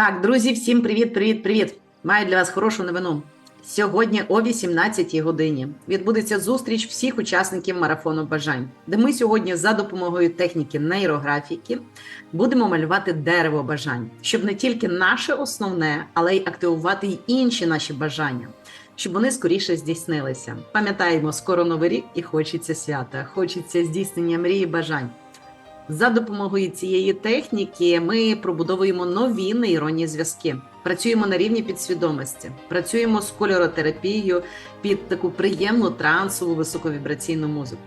Так, друзі, всім привіт, привіт, привіт! Маю для вас хорошу новину. Сьогодні о 18 годині відбудеться зустріч всіх учасників марафону бажань, де ми сьогодні за допомогою техніки нейрографіки будемо малювати дерево бажань, щоб не тільки наше основне, але й активувати й інші наші бажання, щоб вони скоріше здійснилися. Пам'ятаємо, скоро новий рік і хочеться свята, хочеться здійснення мрії бажань. За допомогою цієї техніки ми пробудовуємо нові нейронні зв'язки. Працюємо на рівні підсвідомості, працюємо з кольоротерапією під таку приємну трансову високовібраційну музику.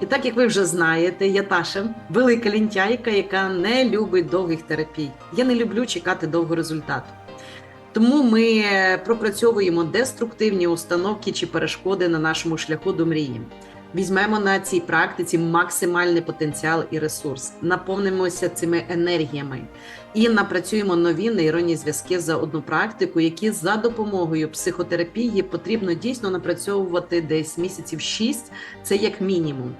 І так як ви вже знаєте, я Таша, велика лінтяйка, яка не любить довгих терапій. Я не люблю чекати довго результату. Тому ми пропрацьовуємо деструктивні установки чи перешкоди на нашому шляху до мрії. Візьмемо на цій практиці максимальний потенціал і ресурс, наповнимося цими енергіями і напрацюємо нові нейронні зв'язки за одну практику, які за допомогою психотерапії потрібно дійсно напрацьовувати десь місяців 6, це як мінімум.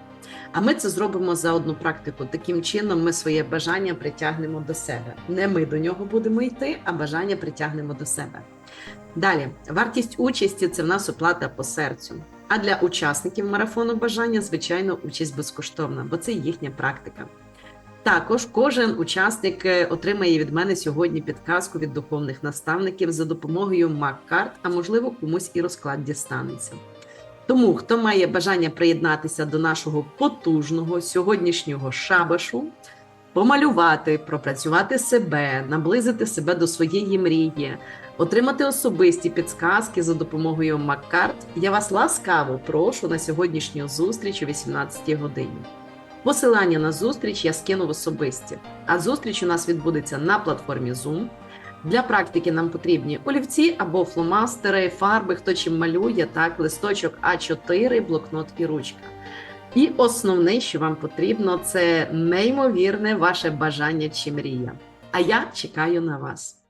А ми це зробимо за одну практику. Таким чином, ми своє бажання притягнемо до себе. Не ми до нього будемо йти, а бажання притягнемо до себе. Далі, вартість участі це в нас оплата по серцю. А для учасників марафону бажання, звичайно, участь безкоштовна, бо це їхня практика. Також кожен учасник е, отримає від мене сьогодні підказку від духовних наставників за допомогою Мак-карт, а можливо, комусь і розклад дістанеться. Тому, хто має бажання приєднатися до нашого потужного сьогоднішнього шабашу, помалювати, пропрацювати себе, наблизити себе до своєї мрії, отримати особисті підсказки за допомогою Маккарт, я вас ласкаво прошу на сьогоднішню зустріч о 18 годині. Посилання на зустріч я скину в особисті, а зустріч у нас відбудеться на платформі Zoom. Для практики нам потрібні олівці або фломастери, фарби, хто чим малює, так, листочок А4, блокнот і ручка. І основне, що вам потрібно, це неймовірне ваше бажання чи мрія. А я чекаю на вас.